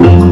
ရှင်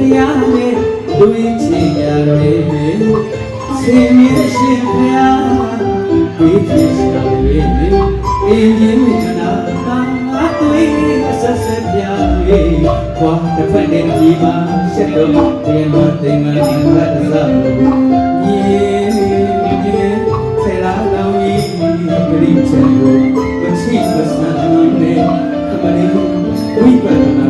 တရားနဲ့တွေးချင်ရတွေဆင်းရဲရှင်ဖျားတွေးဖြစ်ရှာတွေအင်းကြီးမနာတာတွေးဆက်ဆက်ပြတွေခွာတစ်ဖက်နဲ့ဒီမှာရှက်တော့ပြန်မသိမှန်ရတ်စားမြေမြေဆရာတော်ကြီးဂရိချေကိုမချိမဆန်းနဲ့ခမလေးဝိပဿနာ